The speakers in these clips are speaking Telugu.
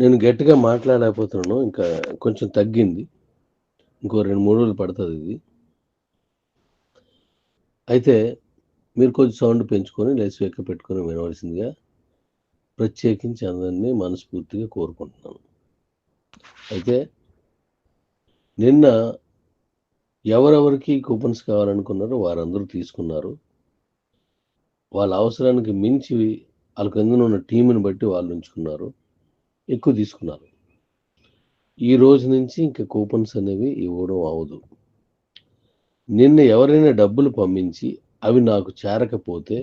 నేను గట్టిగా మాట్లాడలేకపోతున్నాను ఇంకా కొంచెం తగ్గింది. ఇంకో రెండు మూడు రోజులు పడుతుంది ఇది. అయితే మీరు కొంచెం సౌండ్ పెంచుకొని లేచి వెక్క పెట్టుకొని వినవలసిందిగా ప్రత్యేకించి అందరినీ మనస్ఫూర్తిగా కోరుకుంటున్నాను. అయితే నిన్న ఎవరెవరికి కూపన్స్ కావాలనుకున్నారో వారందరూ తీసుకున్నారు. వాళ్ళ అవసరానికి మించి వాళ్ళ కింద ఉన్న టీంని బట్టి వాళ్ళు ఉంచుకున్నారు. ఎక్కువ తీసుకున్నారు. ఈ రోజు నుంచి ఇంకా కూపన్స్ అనేవి ఇవ్వడం అవదు. నిన్న ఎవరైనా డబ్బులు పంపించి అవి నాకు చేరకపోతే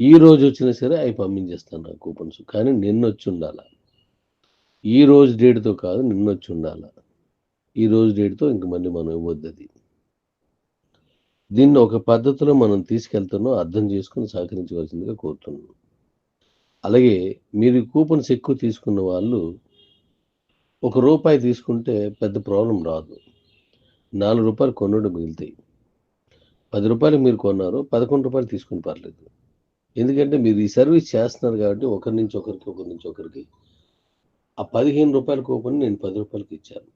ఈ రోజు వచ్చినా సరే అవి పంపించేస్తాను నాకు కూపన్స్. కానీ నిన్న వచ్చి ఉండాల? ఈ రోజు డేట్తో కాదు నిన్న వచ్చి ఉండాల? ఈ రోజు డేట్తో ఇంక మళ్ళీ మనం ఇవ్వద్దు అది. దీన్ని ఒక పద్ధతిలో మనం తీసుకెళ్తున్నాం అర్థం చేసుకుని సహకరించవలసిందిగా కోరుతున్నాను. అలాగే మీరు కూపన్స్ ఎక్కువ తీసుకున్న వాళ్ళు ఒక రూపాయి తీసుకుంటే పెద్ద ప్రాబ్లం రాదు. నాలుగు రూపాయలు కొనడం మిగులుతాయి. పది రూపాయలు మీరు కొన్నారు పదకొండు రూపాయలు తీసుకుని పర్లేదు. ఎందుకంటే మీరు ఈ సర్వీస్ చేస్తున్నారు కాబట్టి ఒకరి నుంచి ఒకరికి ఒకరి నుంచి ఒకరికి. ఆ పదిహేను రూపాయల కూపన్ నేను పది రూపాయలకి ఇచ్చాను.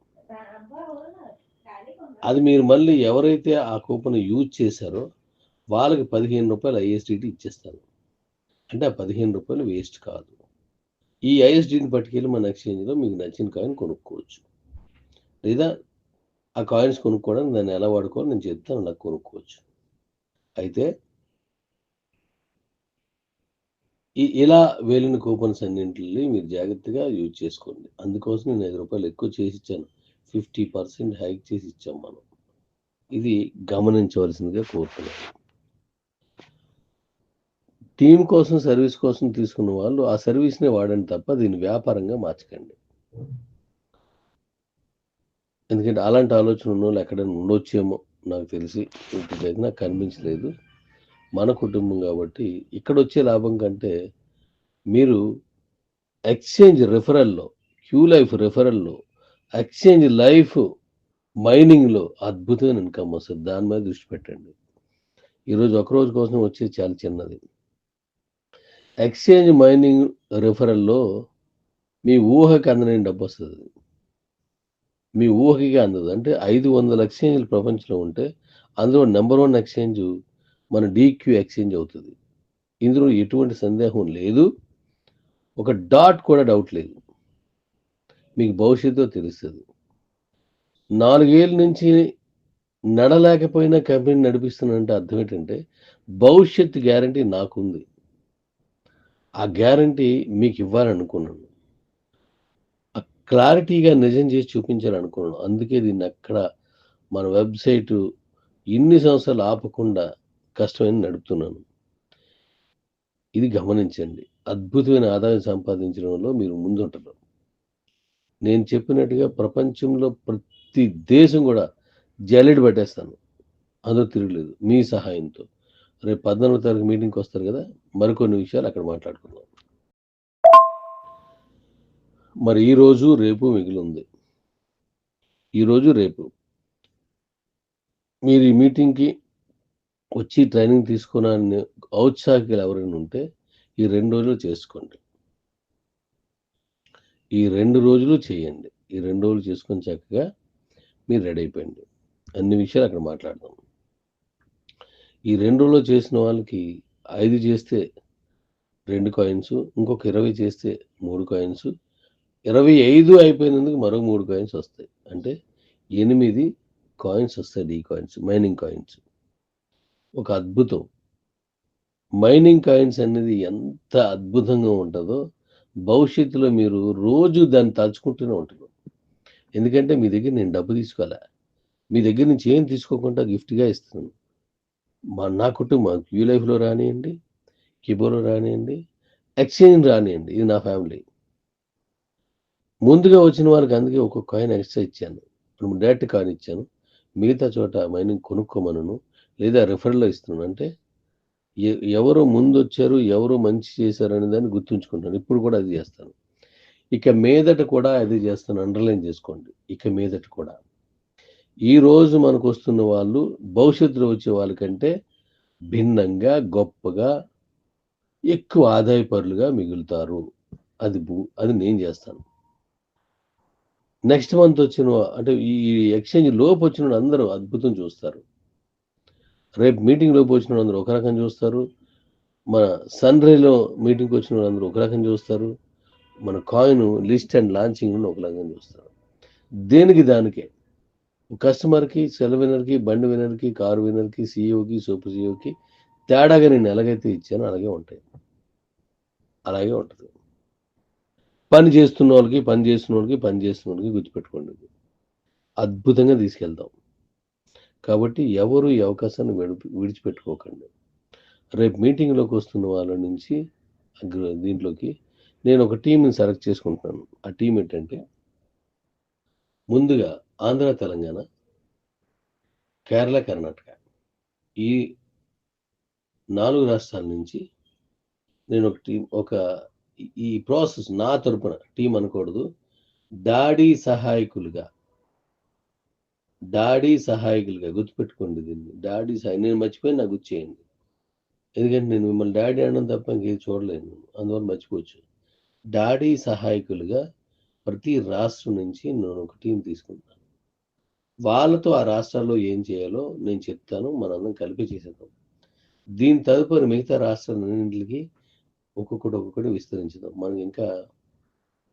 అది మీరు మళ్ళీ ఎవరైతే ఆ కూపన్ యూజ్ చేశారో వాళ్ళకి పదిహేను రూపాయలు ఐఎస్టీటీ ఇచ్చేస్తాను అంటే ఆ పదిహేను రూపాయలు వేస్ట్ కాదు. ఈ ఐఎస్డిని పట్టుకెళ్ళి మన ఎక్స్చేంజ్లో మీకు నచ్చిన కాయిన్ కొనుక్కోవచ్చు. లేదా ఆ కాయిన్స్ కొనుక్కోవడానికి దాన్ని ఎలా వాడుకోవాలో నేను చెప్తాను నాకు కొనుక్కోవచ్చు. అయితే ఈ ఇలా వేలిన కూపన్స్ అన్నింటిని మీరు జాగ్రత్తగా యూజ్ చేసుకోండి. అందుకోసం నేను ఐదు రూపాయలు ఎక్కువ చేసి ఇచ్చాను. ఫిఫ్టీ పర్సెంట్ హైక్ చేసి ఇచ్చాం మనం. ఇది గమనించవలసిందిగా కోరుతున్నాను. టీం కోసం సర్వీస్ కోసం తీసుకున్న వాళ్ళు ఆ సర్వీస్నే వాడండి తప్ప దీన్ని వ్యాపారంగా మార్చకండి. ఎందుకంటే అలాంటి ఆలోచన ఉన్న వాళ్ళు ఎక్కడైనా ఉండొచ్చేమో నాకు తెలిసి. ఇప్పటికైతే నాకు కనిపించలేదు. మన కుటుంబం కాబట్టి ఇక్కడ వచ్చే లాభం కంటే మీరు ఎక్స్చేంజ్ రెఫరల్లో క్యూ లైఫ్ రెఫరల్లో ఎక్స్చేంజ్ లైఫ్ మైనింగ్లో అద్భుతమైన ఇన్కమ్ వస్తుంది. దాని మీద దృష్టి పెట్టండి. ఈరోజు ఒక రోజు కోసం వచ్చేది చాలా చిన్నది. ఎక్స్చేంజ్ మైనింగ్ రిఫరల్లో మీ ఊహకి అందని డబ్బు వస్తుంది. మీ ఊహకి అందదు. అంటే ఐదు వందల ఎక్స్చేంజ్లు ప్రపంచంలో ఉంటే అందులో నెంబర్ వన్ ఎక్స్చేంజ్ మన డీక్యూ ఎక్స్చేంజ్ అవుతుంది. ఇందులో ఎటువంటి సందేహం లేదు. ఒక డాట్ కూడా డౌట్ లేదు. మీకు భవిష్యత్తు తెలుస్తుంది. నాలుగేళ్ళ నుంచి నడలేకపోయినా కంపెనీ నడిపిస్తున్నంటే అర్థం ఏంటంటే భవిష్యత్తు గ్యారంటీ నాకుంది. ఆ గ్యారంటీ మీకు ఇవ్వాలనుకున్నాను. ఆ క్లారిటీగా నిజం చేసి చూపించాలనుకున్నాను. అందుకే దీన్ని అక్కడ మన వెబ్సైటు ఇన్ని సంవత్సరాలు ఆపకుండా కష్టమైన నడుపుతున్నాను. ఇది గమనించండి. అద్భుతమైన ఆదాయం సంపాదించడంలో మీరు ముందుంటారు. నేను చెప్పినట్టుగా ప్రపంచంలో ప్రతి దేశం కూడా జల్లెడ పట్టేస్తాను. అందులో తిరగలేదు. మీ సహాయంతో. రేపు పద్నాలుగో తారీఖు మీటింగ్కి వస్తారు కదా మరికొన్ని విషయాలు అక్కడ మాట్లాడుకుందాం. మరి ఈరోజు రేపు మిగిలి ఉంది ఈరోజు రేపు. మీరు ఈ మీటింగ్కి వచ్చి ట్రైనింగ్ తీసుకున్న ఔత్సాహికులు ఎవరైనా ఉంటే ఈ రెండు రోజులు చేసుకోండి. ఈ రెండు రోజులు చేయండి. ఈ రెండు రోజులు చేసుకొని చక్కగా మీరు రెడీ అయిపోయింది అన్ని విషయాలు అక్కడ మాట్లాడదాం. ఈ రెండులో చేసిన వాళ్ళకి ఐదు చేస్తే రెండు కాయిన్స్ ఇంకొక ఇరవై చేస్తే మూడు కాయిన్స్ ఇరవై ఐదు అయిపోయినందుకు మరో మూడు కాయిన్స్ వస్తాయి. అంటే ఎనిమిది కాయిన్స్ వస్తాయి డీ కాయిన్స్ మైనింగ్ కాయిన్స్ ఒక అద్భుతం. మైనింగ్ కాయిన్స్ అనేది ఎంత అద్భుతంగా ఉంటుందో భవిష్యత్తులో మీరు రోజు దాన్ని తలుచుకుంటూనే ఉంటారు. ఎందుకంటే మీ దగ్గర నేను డబ్బు తీసుకోలే మీ దగ్గర నుంచి ఏం తీసుకోకుండా గిఫ్ట్గా ఇస్తున్నాను. మా నా కుటుంబం క్యూ లైఫ్లో రానియండి కిబోలో రానియండి ఎక్స్చేంజ్ రానియండి ఇది నా ఫ్యామిలీ. ముందుగా వచ్చిన వారికి అందుకే ఒక కాయిన్ ఎక్స్ట్రా ఇచ్చాను. ఇప్పుడు డైరెక్ట్ కాయిన్ ఇచ్చాను. మిగతా చోట మైనింగ్ కొనుక్కోమనను లేదా రిఫర్లో ఇస్తున్నాను. అంటే ఎ- ఎవరు ముందు వచ్చారు ఎవరు మంచి చేశారు అనే దాన్ని గుర్తుంచుకుంటాను. ఇప్పుడు కూడా అది చేస్తాను. ఇక మీదట కూడా అది చేస్తాను. అండర్లైన్ చేసుకోండి. ఇక మీదట కూడా. ఈ రోజు మనకు వస్తున్న వాళ్ళు భవిష్యత్తులో వచ్చే వాళ్ళకంటే భిన్నంగా గొప్పగా ఎక్కువ ఆదాయపరులుగా మిగులుతారు. అది అది నేను చేస్తాను. నెక్స్ట్ మంత్ వచ్చిన అంటే ఈ ఎక్స్చేంజ్ లోపు వచ్చిన అందరూ అద్భుతం చూస్తారు. రేపు మీటింగ్ లోపు వచ్చిన అందరూ ఒక రకం చూస్తారు. మన సన్ రేలో మీటింగ్కి వచ్చిన అందరూ ఒక రకం చూస్తారు. మన కాయిన్ లిస్ట్ అండ్ లాంచింగ్ ఒక రకం చూస్తారు. దేనికి దానికే? కస్టమర్కి సెల్ వినర్కి బండి వినర్కి కారు వినర్కి సీఈఓకి సూపర్ సీఈఓకి తేడాగా నేను ఎలాగైతే ఇచ్చానో అలాగే ఉంటాయి. అలాగే ఉంటుంది. పని చేస్తున్న వాళ్ళకి పని చేస్తున్న వాళ్ళకి పని చేస్తున్న వాళ్ళకి గుర్తుపెట్టుకోండి అద్భుతంగా తీసుకెళ్తాం. కాబట్టి ఎవరు ఈ అవకాశాన్ని విడిపి విడిచిపెట్టుకోకండి. రేపు మీటింగ్లోకి వస్తున్న వాళ్ళ నుంచి అగ్ర- దీంట్లోకి నేను ఒక టీంని సెలెక్ట్ చేసుకుంటున్నాను. ఆ టీం ఏంటంటే ముందుగా ఆంధ్ర తెలంగాణ కేరళ కర్ణాటక ఈ నాలుగు రాష్ట్రాల నుంచి నేను ఒక టీం ఒక ఈ- ప్రాసెస్ నా తరపున టీం అనకూడదు. డాడీ సహాయకులుగా డాడీ సహాయకులుగా గుర్తుపెట్టుకోండి దీన్ని. డాడీ సహాయ నేను మర్చిపోయి నాకు గుర్తు చేయండి. ఎందుకంటే నేను మిమ్మల్ని డాడీ అనడం తప్ప ఇంకేది చూడలేను. అందువల్ల మర్చిపోవచ్చు. డాడీ సహాయకులుగా ప్రతి రాష్ట్రం నుంచి నేను ఒక టీం తీసుకుంటాను వాళ్ళతో ఆ రాష్ట్రాల్లో ఏం చేయాలో నేను చెప్తాను మనందరం కలిపి చేసేద్దాం. దీని తదుపరి మిగతా రాష్ట్రాలన్నింటికి ఒక్కొక్కటి ఒక్కొక్కటి విస్తరించుదాం. మనకి ఇంకా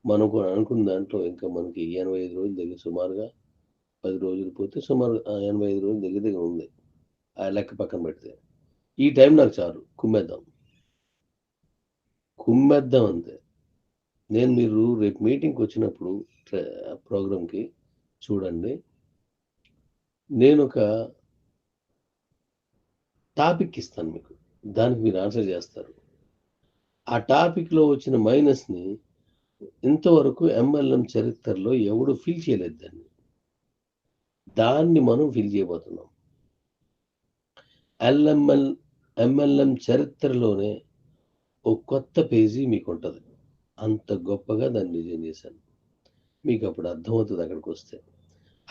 మనకు అనుకున్న దాంట్లో ఇంకా మనకి ఎనభై ఐదు రోజుల దగ్గర సుమారుగా పది రోజులు పోతే సుమారు ఎనభై ఐదు రోజుల దగ్గర దగ్గర ఉంది. ఆ లెక్క పక్కన పెడితే. ఈ టైం నాకు చాలు. కుమ్మేద్దాం. కుమ్మేద్దాం అంతే. నేను మీరు రేపు మీటింగ్కి వచ్చినప్పుడు ప్రోగ్రామ్కి చూడండి. నేను ఒక టాపిక్ ఇస్తాను మీకు. దానికి మీరు ఆన్సర్ చేస్తారు. ఆ టాపిక్లో వచ్చిన మైనస్ని ఇంతవరకు ఎంఎల్ఎం చరిత్రలో ఎవడు ఫిల్ చేయలేదు దాన్ని. దాన్ని మనం ఫిల్ చేయబోతున్నాం. ఎల్ఎంఎల్ ఎంఎల్ఎం చరిత్రలోనే ఒక కొత్త పేజీ మీకు ఉంటుంది అంత గొప్పగా దాన్ని డిజైన్ చేశాను. మీకు అప్పుడు అర్థమవుతుంది అక్కడికి వస్తే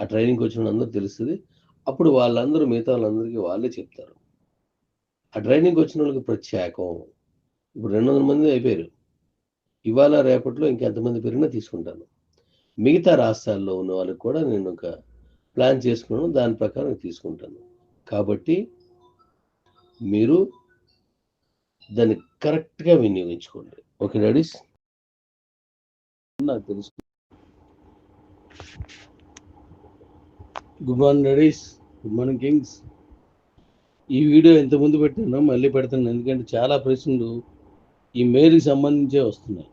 ఆ ట్రైనింగ్కి వచ్చిన అందరూ తెలుస్తుంది. అప్పుడు వాళ్ళందరూ మిగతా వాళ్ళందరికీ వాళ్ళే చెప్తారు. ఆ ట్రైనింగ్కి వచ్చిన వాళ్ళకి ప్రత్యేకం. ఇప్పుడు రెండు వందల మంది అయిపోయారు. ఇవాళ రేపట్లో ఇంకెంతమంది పెరిగినా తీసుకుంటాను. మిగతా రాష్ట్రాల్లో ఉన్న వాళ్ళకి కూడా నేను ఒక ప్లాన్ చేసుకున్నాను. దాని ప్రకారం తీసుకుంటాను. కాబట్టి మీరు దాన్ని కరెక్ట్గా వినియోగించుకోండి. Okay daddies? నాకు తెలుసు. Good morning ladies good morning kings ఈ వీడియో ఎంత ముందు పెట్టానో మళ్ళీ పెడతాను. ఎందుకంటే చాలా ప్రశ్నలు ఈ మెయిల్కి సంబంధించే వస్తున్నాయి.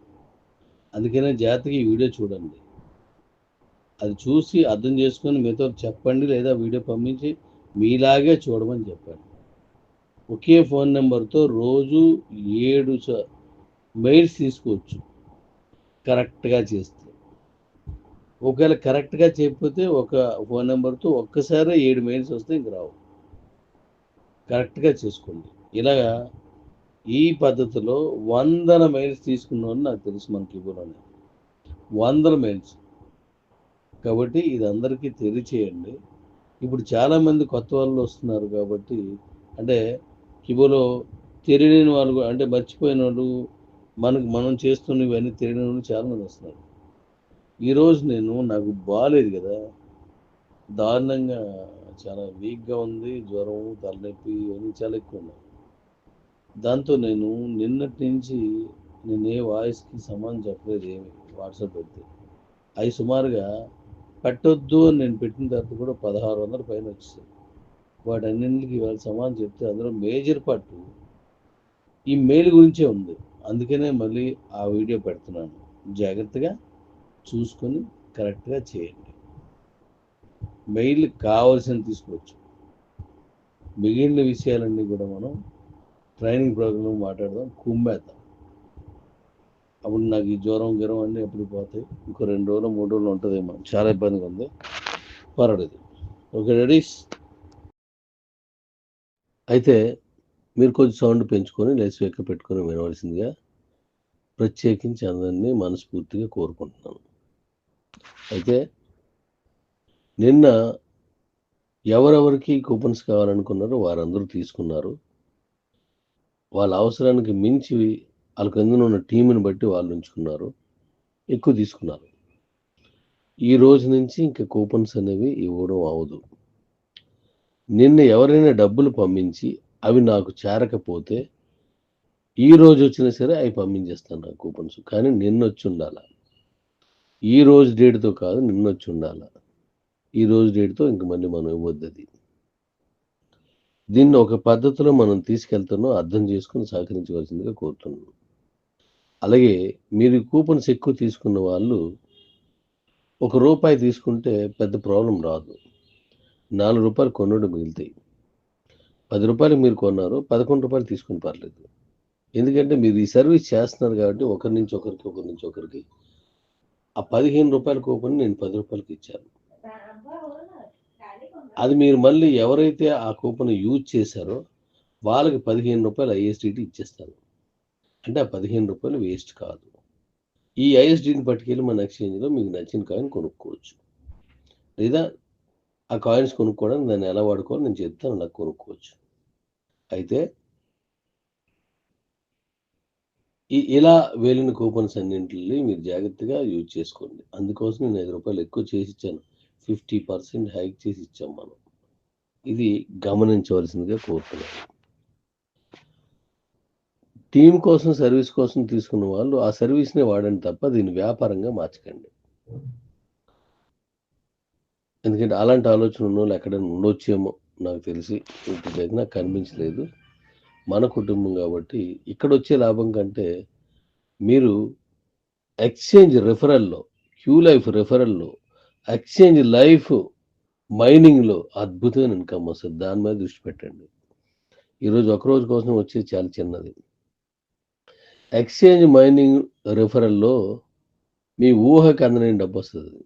అందుకనే జాగ్రత్తగా ఈ వీడియో చూడండి. అది చూసి అర్థం చేసుకొని మీతో చెప్పండి లేదా వీడియో పంపించి మీలాగే చూడమని చెప్పండి. ఒకే ఫోన్ నెంబర్తో రోజు ఏడు మెయిల్స్ తీసుకోవచ్చు. కరెక్ట్గా చేస్తే. ఒకవేళ కరెక్ట్గా చెప్పితే ఒక ఫోన్ నెంబర్తో ఒక్కసారి ఏడు మెయిల్స్ వస్తే ఇంక రావు. కరెక్ట్గా చేసుకోండి. ఇలాగా ఈ పద్ధతిలో వందల మెయిల్స్ తీసుకున్నామని నాకు తెలుసు మనకి ఇవ్వలోనే వందల మెయిల్స్ కాబట్టి ఇది అందరికీ తెలియచేయండి. ఇప్పుడు చాలామంది కొత్త వాళ్ళు వస్తున్నారు కాబట్టి అంటే కిబోలో తెలియని వాళ్ళు కూడా- అంటే మర్చిపోయిన వాళ్ళు మనకు మనం చేస్తున్న ఇవన్నీ తెలియని వాళ్ళు చాలామంది వస్తున్నారు. ఈరోజు నేను నాకు బాగాలేదు కదా. దారుణంగా చాలా వీక్గా ఉంది జ్వరం తలనొప్పి ఇవన్నీ చాలా ఎక్కువ ఉన్నాయి. దాంతో నేను నిన్నటి నుంచి నేను ఏ వాయిస్కి సమానం చెప్పలేదు ఏమి వాట్సాప్ పెడితే. అవి సుమారుగా పెట్టొద్దు అని నేను పెట్టిన తర్వాత కూడా పదహారు వందల పైన వచ్చేసాయి వాటన్నింటికి ఇవాళ సమానం చెప్తే అందులో మేజర్ పార్ట్ ఈ మెయిల్ గురించే ఉంది. అందుకనే మళ్ళీ ఆ వీడియో పెడుతున్నాను. జాగ్రత్తగా చూసుకొని కరెక్ట్గా చేయండి. మెయిల్ కావాల్సిన తీసుకోవచ్చు. మిగిలిన విషయాలన్నీ కూడా మనం ట్రైనింగ్ ప్రోగ్రామ్ మాట్లాడదాం కుమ్మేద్దాం. అప్పుడు నాకు ఈ జ్వరం గిరం అన్నీ ఎప్పుడు పోతాయి? ఇంకో రెండు రోజులు మూడు రోజులు ఉంటుందేమో. చాలా ఇబ్బందిగా ఉంది. పర్వాలేదు ఓకే రెడీస్ అయితే మీరు కొంచెం సౌండ్ పెంచుకొని లేచి వెక్క పెట్టుకొని వినవలసిందిగా ప్రత్యేకించి అందరినీ మనస్ఫూర్తిగా కోరుకుంటున్నాను. అయితే నిన్న ఎవరెవరికి కూపన్స్ కావాలనుకున్నారో వారందరూ తీసుకున్నారు. వాళ్ళ అవసరానికి మించి వాళ్ళ కింద ఉన్న టీంని బట్టి వాళ్ళు ఉంచుకున్నారు. ఎక్కువ తీసుకున్నారు. ఈ రోజు నుంచి ఇంకా కూపన్స్ అనేవి ఇవ్వడం అవదు. నిన్న ఎవరైనా డబ్బులు పంపించి అవి నాకు చేరకపోతే ఈ రోజు వచ్చినా సరే అవి పంపించేస్తాను నాకు కూపన్స్. కానీ నిన్న వచ్చి ఉండాల? ఈ రోజు డేట్తో కాదు నిన్నొచ్చి ఉండాల. ఈ రోజు డేట్తో ఇంక మళ్ళీ మనం ఇవ్వద్దది దీన్ని ఒక పద్ధతిలో మనం తీసుకెళ్తున్నాం అర్థం చేసుకుని సహకరించవలసిందిగా కోరుతున్నాను అలాగే మీరు కూపన్స్ ఎక్కువ తీసుకున్న వాళ్ళు ఒక రూపాయి తీసుకుంటే పెద్ద ప్రాబ్లం రాదు. నాలుగు రూపాయలు కొనడం మిగులుతాయి. పది రూపాయలు మీరు కొన్నారు పదకొండు రూపాయలు తీసుకుని పర్లేదు. ఎందుకంటే మీరు ఈ సర్వీస్ చేస్తున్నారు కాబట్టి ఒకరి నుంచి ఒకరికి ఒకరి నుంచి ఒకరికి ఆ పదిహేను రూపాయల కూపన్ నేను పది రూపాయలకి ఇచ్చాను. అది మీరు మళ్ళీ ఎవరైతే ఆ కూపన్ యూజ్ చేశారో వాళ్ళకి పదిహేను రూపాయలు ఐఎస్డిటీ ఇచ్చేస్తాను. అంటే ఆ పదిహేను రూపాయలు వేస్ట్ కాదు. ఈ ఐఎస్డిని పట్టుకెళ్ళి మన ఎక్స్చేంజ్లో మీకు నచ్చిన కాయిన్ కొనుక్కోవచ్చు. లేదా ఆ కాయిన్స్ కొనుక్కోవడానికి దాన్ని ఎలా వాడుకోవాలో నేను చెప్తాను నాకు కొనుక్కోవచ్చు. అయితే ఈ ఇలా వేలిన కూపన్స్ అన్నింటిని మీరు జాగ్రత్తగా యూజ్ చేసుకోండి. అందుకోసం నేను ఐదు రూపాయలు ఎక్కువ చేసి ఇచ్చాను. ఫిఫ్టీ పర్సెంట్ హైక్ చేసి ఇచ్చాం మనం. ఇది గమనించవలసిందిగా కోరుతున్నాను. టీం కోసం సర్వీస్ కోసం తీసుకున్న వాళ్ళు ఆ సర్వీస్నే వాడండి తప్ప దీన్ని వ్యాపారంగా మార్చకండి. ఎందుకంటే అలాంటి ఆలోచన ఉన్న వాళ్ళు ఎక్కడైనా ఉండొచ్చేమో నాకు తెలిసి. ఇప్పటికైతే నాకు కనిపించలేదు. మన కుటుంబం కాబట్టి ఇక్కడ వచ్చే లాభం కంటే మీరు ఎక్స్చేంజ్ రెఫరల్లో క్యూ లైఫ్ రెఫరల్లో ఎక్స్చేంజ్ లైఫ్ మైనింగ్లో అద్భుతమైన ఇన్కమ్ వస్తుంది. దాని మీద దృష్టి పెట్టండి. ఈరోజు ఒక రోజు కోసం వచ్చేది చాలా చిన్నది. ఎక్స్చేంజ్ మైనింగ్ రెఫరల్లో మీ ఊహకి అందని డబ్బు వస్తుంది.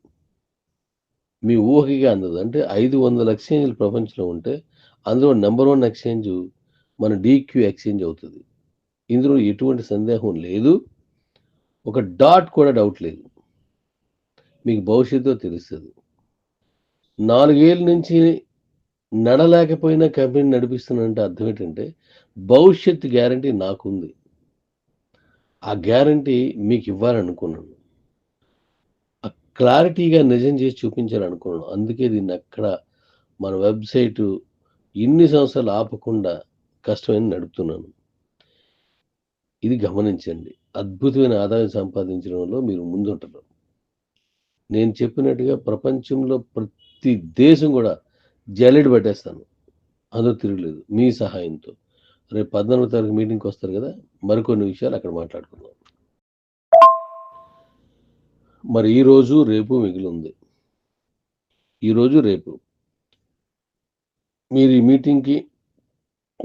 మీ ఊహకి అందదు. అంటే ఐదు వందల ఎక్స్చేంజ్లు ప్రపంచంలో ఉంటే అందులో నెంబర్ వన్ ఎక్స్చేంజ్ మన డీక్యూ ఎక్స్చేంజ్ అవుతుంది. ఇందులో ఎటువంటి సందేహం లేదు. ఒక డాట్ కూడా డౌట్ లేదు. మీకు భవిష్యత్తు తెలుస్తుంది. నాలుగేళ్ళ నుంచి నడలేకపోయినా కంపెనీ నడిపిస్తున్నానంటే అర్థం ఏంటంటే భవిష్యత్తు గ్యారంటీ నాకుంది. ఆ గ్యారంటీ మీకు ఇవ్వాలనుకున్నాను. ఆ క్లారిటీగా నిజం చేసి చూపించాలనుకున్నాను. అందుకే దీన్ని అక్కడ మన వెబ్సైటు ఇన్ని సంవత్సరాలు ఆపకుండా కష్టమైన నడుపుతున్నాను. ఇది గమనించండి. అద్భుతమైన ఆదాయం సంపాదించడంలో మీరు ముందుంటారు. నేను చెప్పినట్టుగా ప్రపంచంలో ప్రతి దేశం కూడా జల్లెడ పెట్టేస్తాను. అందులో తిరగలేదు. మీ సహాయంతో. రేపు పద్నాలుగో తారీఖు మీటింగ్కి వస్తారు కదా? మరికొన్ని విషయాలు అక్కడ మాట్లాడుకుందాం. మరి ఈరోజు రేపు మిగిలి ఉంది ఈరోజు రేపు. మీరు ఈ మీటింగ్కి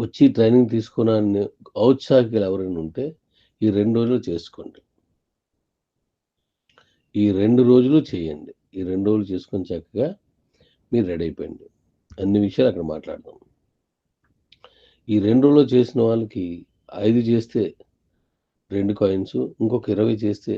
వచ్చి ట్రైనింగ్ తీసుకున్న ఔత్సాహికులు ఎవరైనా ఉంటే ఈ రెండు రోజులు చేసుకోండి. ఈ రెండు రోజులు చేయండి. ఈ రెండు రోజులు చేసుకొని చక్కగా మీరు రెడీ అయిపోయింది అన్ని విషయాలు అక్కడ మాట్లాడదాం. ఈ రెండు రోజులు చేసిన వాళ్ళకి ఐదు చేస్తే రెండు కాయిన్స్ ఇంకొక ఇరవై చేస్తే